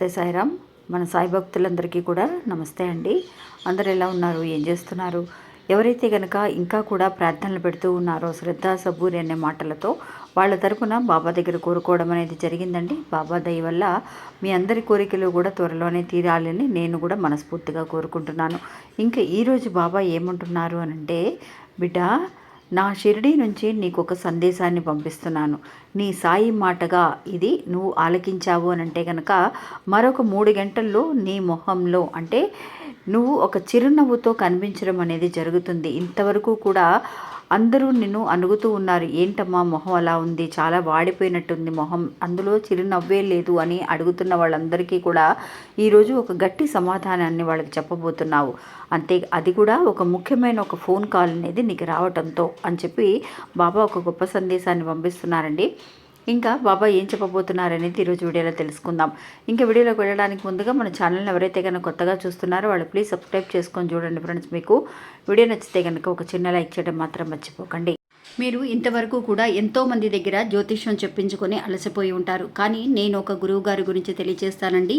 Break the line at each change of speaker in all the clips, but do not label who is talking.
నమస్తే సాయిరామ్. మన సాయి భక్తులందరికీ కూడా నమస్తే అండి. అందరు ఎలా ఉన్నారు? ఏం చేస్తున్నారు? ఎవరైతే కనుక ఇంకా కూడా ప్రార్థనలు పెడుతూ ఉన్నారో శ్రద్ధ సబూరి అనే మాటలతో వాళ్ళ తరపున బాబా దగ్గర కోరుకోవడం అనేది జరిగిందండి. బాబా దయ వల్ల మీ అందరి కోరికలు కూడా త్వరలోనే తీరాలని నేను కూడా మనస్ఫూర్తిగా కోరుకుంటున్నాను. ఇంకా ఈరోజు బాబా ఏమంటున్నారు అని అంటే బిడ్డ నా షిరిడి నుంచి నీకు ఒక సందేశాన్ని పంపిస్తున్నాను. నీ సాయి మాటగా ఇది నువ్వు ఆలకించావు అని అంటే కనుక మరొక మూడు గంటల్లో నీ మొహంలో అంటే నువ్వు ఒక చిరునవ్వుతో కనిపించడం అనేది జరుగుతుంది. ఇంతవరకు కూడా అందరూ నిన్ను అణుగుతూ ఉన్నారు. ఏంటమ్మా మొహం అలా ఉంది? చాలా వాడిపోయినట్టుంది మొహం. అందులో చిరునవ్వే లేదు అని అడుగుతున్న వాళ్ళందరికీ కూడా ఈరోజు ఒక గట్టి సమాధానాన్ని వాళ్ళకి చెప్పబోతున్నావు. అంతే అది కూడా ఒక ముఖ్యమైన ఒక ఫోన్ కాల్ అనేది నీకు రావటంతో అని చెప్పి బాబా ఒక గొప్ప సందేశాన్ని పంపిస్తున్నారండి. ఇంకా బాబా ఏం చెప్పబోతున్నారనేది ఈరోజు వీడియోలో తెలుసుకుందాం. ఇంకా వీడియోలోకి వెళ్ళడానికి ముందుగా మన ఛానల్ని ఎవరైతే కనుక కొత్తగా చూస్తున్నారో వాళ్ళు ప్లీజ్ సబ్స్క్రైబ్ చేసుకొని చూడండి ఫ్రెండ్స్. మీకు వీడియో నచ్చితే కనుక ఒక చిన్న లైక్ చేయడం మాత్రం మర్చిపోకండి. మీరు ఇంతవరకు కూడా ఎంతో మంది దగ్గర జ్యోతిష్యం చెప్పించుకొని అలసిపోయి ఉంటారు. కానీ నేను ఒక గురువు గారి గురించి తెలియజేస్తానండి.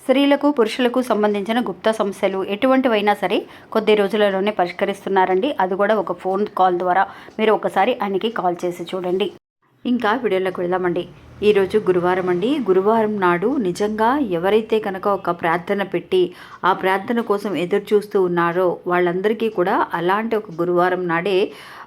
స్త్రీలకు పురుషులకు సంబంధించిన గుప్త సమస్యలు ఎటువంటివైనా సరే కొద్ది రోజులలోనే పరిష్కరిస్తున్నారండి. అది కూడా ఒక ఫోన్ కాల్ ద్వారా. మీరు ఒకసారి ఆయనకి కాల్ చేసి చూడండి. ఇంకా వీడియోలోకి వెళ్దామండి. ఈరోజు గురువారం అండి. గురువారం నాడు నిజంగా ఎవరైతే కనుక ఒక ప్రార్థన పెట్టి ఆ ప్రార్థన కోసం ఎదురు చూస్తూ ఉన్నారో వాళ్ళందరికీ కూడా అలాంటి ఒక గురువారం నాడే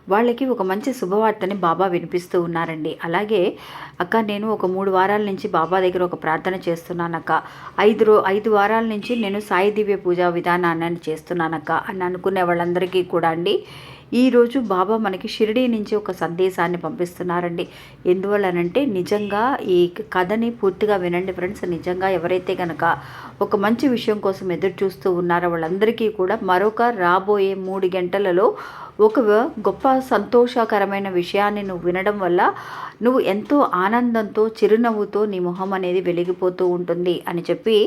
వాళ్ళకి ఒక మంచి శుభవార్తని బాబా వినిపిస్తూ ఉన్నారండి. అలాగే అక్క నేను ఒక మూడు వారాల నుంచి బాబా దగ్గర ఒక ప్రార్థన చేస్తున్నానక్క ఐదు రో ఐదు వారాల నుంచి నేను సాయి దివ్య పూజా విధానాన్ని చేస్తున్నానక్క అని అనుకునే వాళ్ళందరికీ కూడా అండి. ఈరోజు బాబా మనకి షిరిడీ నుంచి ఒక సందేశాన్ని పంపిస్తున్నారండి. ఎందువల్లనంటే నిజంగా ఈ కథని పూర్తిగా వినండి ఫ్రెండ్స్. నిజంగా ఎవరైతే కనుక ఒక మంచి విషయం కోసం ఎదురు చూస్తూ ఉన్నారో వాళ్ళందరికీ కూడా మరొక రాబోయే మూడు గంటలలో ఒక గొప్ప సంతోషకరమైన విషయాన్ని నువ్వు వినడం వల్ల నువ్వు ఎంతో ఆనందంతో చిరునవ్వుతో నీ మొహం అనేది వెలిగిపోతూ ఉంటుంది అని చెప్పి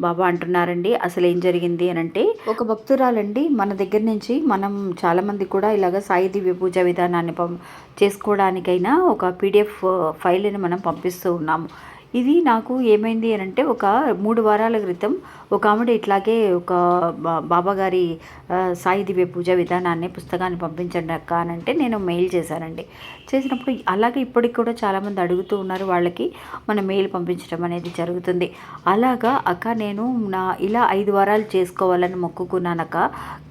బాబా అంటున్నారండి. అసలు ఏం జరిగింది అని అంటే ఒక భక్తురాలండి మన దగ్గర నుంచి మనం చాలామంది కూడా ఇలాగ సాయి దివ్య పూజ విధానాన్ని పం చేసుకోవడానికైనా ఒక పీడిఎఫ్ ఫైల్ని మనం పంపిస్తూ ఉన్నాము. ఇది నాకు ఏమైంది అని అంటే ఒక మూడు వారాల క్రితం ఒక ఆవిడ ఇట్లాగే ఒక బాబా గారి సాయి దివ్య పూజ విధానాన్ని పుస్తకాన్ని పంపించండి అక్క అని అంటే నేను మెయిల్ చేశానండి. చేసినప్పుడు అలాగే ఇప్పటికి కూడా చాలామంది అడుగుతూ ఉన్నారు వాళ్ళకి మన మెయిల్ పంపించడం అనేది జరుగుతుంది. అలాగా అక్క నేను నా ఇలా ఐదు వారాలు చేసుకోవాలని మొక్కుకున్నానక్క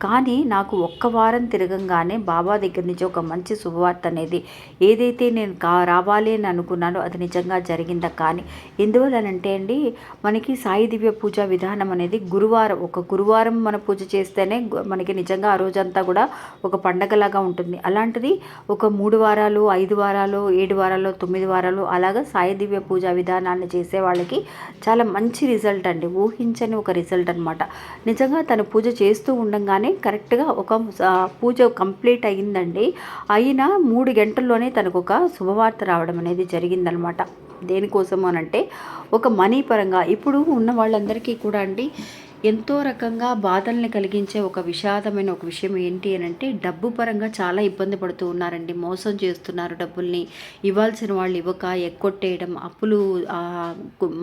కానీ నాకు ఒక్క వారం తిరగంగానే బాబా దగ్గర నుంచి ఒక మంచి శుభవార్త అనేది ఏదైతే నేను కా రావాలి అని అనుకున్నానో అది నిజంగా జరిగిందా కానీ ఎందువలనంటే అండి మనకి సాయి దివ్య పూజ విధానం అనేది గురువారం ఒక గురువారం మన పూజ చేస్తేనే మనకి నిజంగా ఆ రోజంతా కూడా ఒక పండగలాగా ఉంటుంది. అలాంటిది ఒక మూడు వారాలు ఐదు వారాలు ఏడు వారాలు తొమ్మిది వారాలు అలాగా సాయి దివ్య పూజ విధానాన్ని చేసే వాళ్ళకి చాలా మంచి రిజల్ట్ అండి. ఊహించని ఒక రిజల్ట్ అనమాట నిజంగా తను పూజ చేస్తూ ఉండగానే కరెక్ట్గా ఒక పూజ కంప్లీట్ అయ్యిందండి. అయినా మూడు గంటల్లోనే తనకు ఒక శుభవార్త రావడం అనేది జరిగిందనమాట దేనికోసం అనంటే ఒక మనీ పరంగా. ఇప్పుడు ఉన్న వాళ్ళందరికీ కూడా అండి ఎంతో రకంగా బాధల్ని కలిగించే ఒక విషాదమైన ఒక విషయం ఏంటి అని అంటే డబ్బు పరంగా చాలా ఇబ్బంది పడుతూ ఉన్నారండి. మోసం చేస్తున్నారు డబ్బుల్ని. ఇవ్వాల్సిన వాళ్ళు ఇవ్వక ఎక్కొట్టేయడం అప్పులు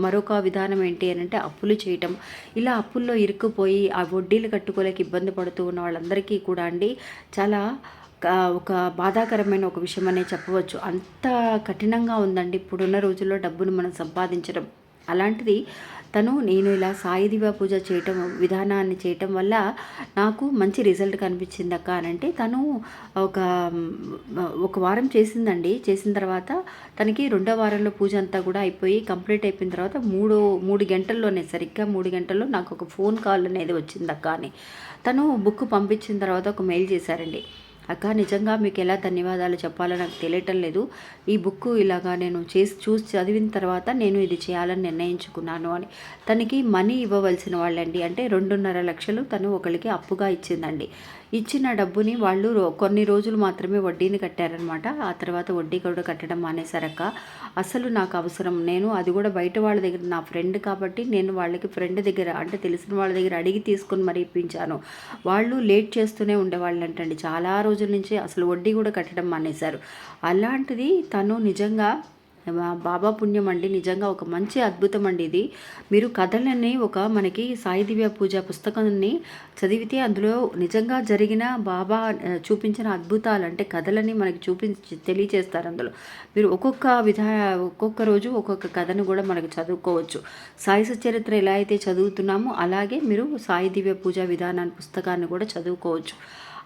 మరొక విధానం ఏంటి అని అంటే అప్పులు చేయటం. ఇలా అప్పుల్లో ఇరుక్కుపోయి ఆ వడ్డీలు కట్టుకోలేక ఇబ్బంది పడుతూ ఉన్న వాళ్ళందరికీ కూడా అండి చాలా ఒక బాధాకరమైన ఒక విషయం అనే చెప్పవచ్చు. అంత కఠినంగా ఉందండి ఇప్పుడున్న రోజుల్లో డబ్బును మనం సంపాదించడం. అలాంటిది తను నేను ఇలా సాయి దివా పూజ చేయటం విధానాన్ని చేయటం వల్ల నాకు మంచి రిజల్ట్ కనిపించింది అక్క అని అంటే తను ఒక ఒక వారం చేసిందండి. చేసిన తర్వాత తనకి రెండో వారంలో పూజ అంతా కూడా అయిపోయి కంప్లీట్ అయిపోయిన తర్వాత మూడు మూడు గంటల్లోనే సరిగ్గా మూడు గంటల్లో నాకు ఒక ఫోన్ కాల్ అనేది వచ్చింది అక్క అని. తను బుక్ పంపించిన తర్వాత ఒక మెయిల్ చేశారండి. అక్క నిజంగా మీకు ఎలా ధన్యవాదాలు చెప్పాలో నాకు తెలియటం లేదు. ఈ బుక్ ఇలాగా నేను చేసి చూసి చదివిన తర్వాత నేను ఇది చేయాలని నిర్ణయించుకున్నాను అని. తనకి మనీ ఇవ్వవలసిన వాళ్ళండి. అంటే రెండున్నర లక్షలు తను ఒకరికి అప్పుగా ఇచ్చిందండి. ఇచ్చిన డబ్బుని వాళ్ళు రో- కొన్ని రోజులు మాత్రమే వడ్డీని కట్టారనమాట ఆ తర్వాత వడ్డీ కూడా కట్టడం మానేశారక్క. అసలు నాకు అవసరం. నేను అది కూడా బయట వాళ్ళ దగ్గర నా ఫ్రెండ్ కాబట్టి నేను వాళ్ళకి ఫ్రెండ్ దగ్గర అంటే తెలిసిన వాళ్ళ దగ్గర అడిగి తీసుకొని మరీ ఇప్పించాను. వాళ్ళు లేట్ చేస్తూనే ఉండేవాళ్ళు అంటండి చాలా రోజుల నుంచి అసలు వడ్డీ కూడా కట్టడం మానేశారు. అలాంటిది తను నిజంగా బాబా పుణ్యం అండి నిజంగా ఒక మంచి అద్భుతం అండి ఇది. మీరు కథలని ఒక మనకి సాయి దివ్య పూజ పుస్తకాన్ని చదివితే అందులో నిజంగా జరిగిన బాబా చూపించిన అద్భుతాలు అంటే కథలని మనకి చూపించి తెలియచేస్తారు అందులో. మీరు ఒక్కొక్క విధా ఒక్కొక్క రోజు ఒక్కొక్క కథను కూడా మనకు చదువుకోవచ్చు. సాయి సచరిత్ర ఎలా అయితే చదువుతున్నామో అలాగే మీరు సాయి దివ్య పూజ విధానాన్ని పుస్తకాన్ని కూడా చదువుకోవచ్చు.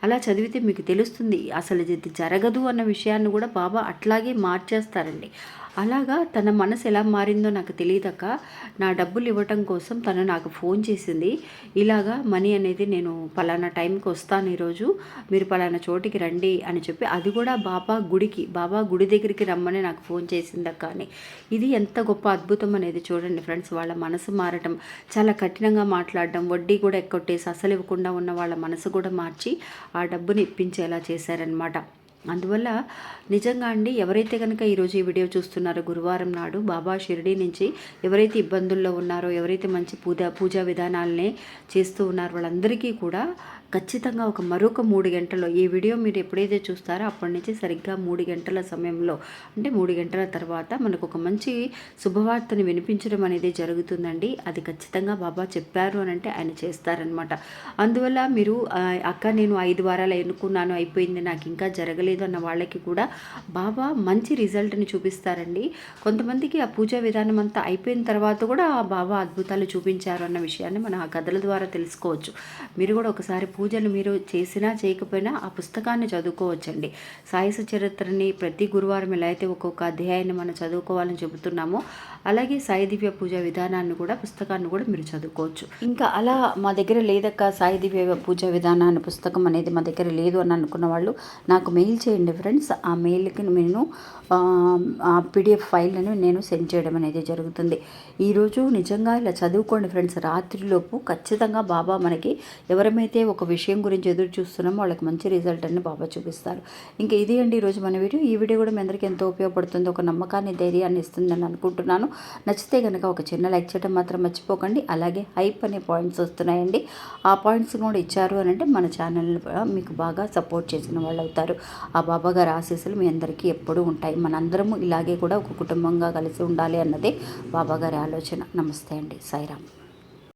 అలా చదివితే మీకు తెలుస్తుంది అసలు ఇది జరగదు అన్న విషయాన్ని కూడా బాబా అట్లాగే మార్చేస్తారండి. అలాగా తన మనసు ఎలా మారిందో నాకు తెలియదక్క. నా డబ్బులు ఇవ్వటం కోసం తను నాకు ఫోన్ చేసింది. ఇలాగా మనీ అనేది నేను పలానా టైంకి వస్తాను ఈరోజు మీరు పలానా చోటికి రండి అని చెప్పి అది కూడా బాబా గుడికి బాబా గుడి దగ్గరికి రమ్మని నాకు ఫోన్ చేసిందక్క అని. ఇది ఎంత గొప్ప అద్భుతం అనేది చూడండి ఫ్రెండ్స్ వాళ్ళ మనసు మారటం చాలా కఠినంగా మాట్లాడడం వడ్డీ కూడా ఎక్కొట్టేసి అసలు ఇవ్వకుండా ఉన్న వాళ్ళ మనసు కూడా మార్చి ఆ డబ్బుని ఇప్పించేలా చేశారనమాట అందువల్ల నిజంగా అండి ఎవరైతే కనుక ఈరోజు ఈ వీడియో చూస్తున్నారో గురువారం నాడు బాబా షిరిడి నుంచి ఎవరైతే ఇబ్బందుల్లో ఉన్నారో ఎవరైతే మంచి పూజ పూజా విధానాలనే చేస్తూ ఉన్నారో వాళ్ళందరికీ కూడా ఖచ్చితంగా ఒక మరొక మూడు గంటల్లో ఈ వీడియో మీరు ఎప్పుడైతే చూస్తారో అప్పటి నుంచి సరిగ్గా మూడు గంటల సమయంలో అంటే మూడు గంటల తర్వాత మనకు ఒక మంచి శుభవార్తని వినిపించడం అనేది జరుగుతుందండి. అది ఖచ్చితంగా బాబా చెప్పారు అని అంటే ఆయన చేస్తారనమాట అందువల్ల మీరు అక్క నేను ఐదు వారాలు ఎన్నుకున్నాను అయిపోయింది నాకు ఇంకా జరగలేదు అన్న వాళ్ళకి కూడా బాబా మంచి రిజల్ట్ని చూపిస్తారండి. కొంతమందికి ఆ పూజా విధానం అంతా అయిపోయిన తర్వాత కూడా ఆ బాబా అద్భుతాలు చూపించారు అన్న విషయాన్ని మనం ఆ కథల ద్వారా తెలుసుకోవచ్చు. మీరు కూడా ఒకసారి పూజ పూజలు మీరు చేసినా చేయకపోయినా ఆ పుస్తకాన్ని చదువుకోవచ్చండి. సాయస చరిత్రని ప్రతి గురువారం ఎలా అయితే ఒక్కొక్క అధ్యాయాన్ని మనం చదువుకోవాలని చెబుతున్నామో అలాగే సాయి దివ్య పూజ విధానాన్ని కూడా పుస్తకాన్ని కూడా మీరు చదువుకోవచ్చు. ఇంకా అలా మా దగ్గర లేదక్క సాయి దివ్య పూజ విధానాన్ని పుస్తకం అనేది మా దగ్గర లేదు అని అనుకున్న వాళ్ళు నాకు మెయిల్ చేయండి ఫ్రెండ్స్. ఆ మెయిల్కి నేను ఆ, పీడిఎఫ్ ఫైల్ను నేను సెండ్ చేయడం అనేది జరుగుతుంది. ఈరోజు నిజంగా ఇలా చదువుకోండి ఫ్రెండ్స్. రాత్రిలోపు ఖచ్చితంగా బాబా మనకి ఎవరమైతే ఒక విషయం గురించి ఎదురు చూస్తున్నామో వాళ్ళకి మంచి రిజల్ట్ అని బాబా చూపిస్తారు. ఇంకా ఇది అండి ఈరోజు మన వీడియో. ఈ వీడియో కూడా మీ అందరికీ ఎంతో ఉపయోగపడుతుంది. ఒక నమ్మకాన్ని ధైర్యాన్ని ఇస్తుందని అనుకుంటున్నాను. నచ్చితే కనుక ఒక చిన్న లైక్ చేయడం మాత్రం మర్చిపోకండి. అలాగే హైప్ అనే పాయింట్స్ వస్తున్నాయండి. ఆ పాయింట్స్ కూడా ఇచ్చారు అని అంటే మన ఛానల్ మీకు బాగా సపోర్ట్ చేసిన వాళ్ళు అవుతారు. ఆ బాబా గారి ఆశీస్సులు మీ అందరికీ ఎప్పుడూ ఉంటాయి. మనందరము ఇలాగే కూడా ఒక కుటుంబంగా కలిసి ఉండాలి అన్నదే బాబా గారి ఆలోచన. నమస్తే అండి. సాయిరామ్.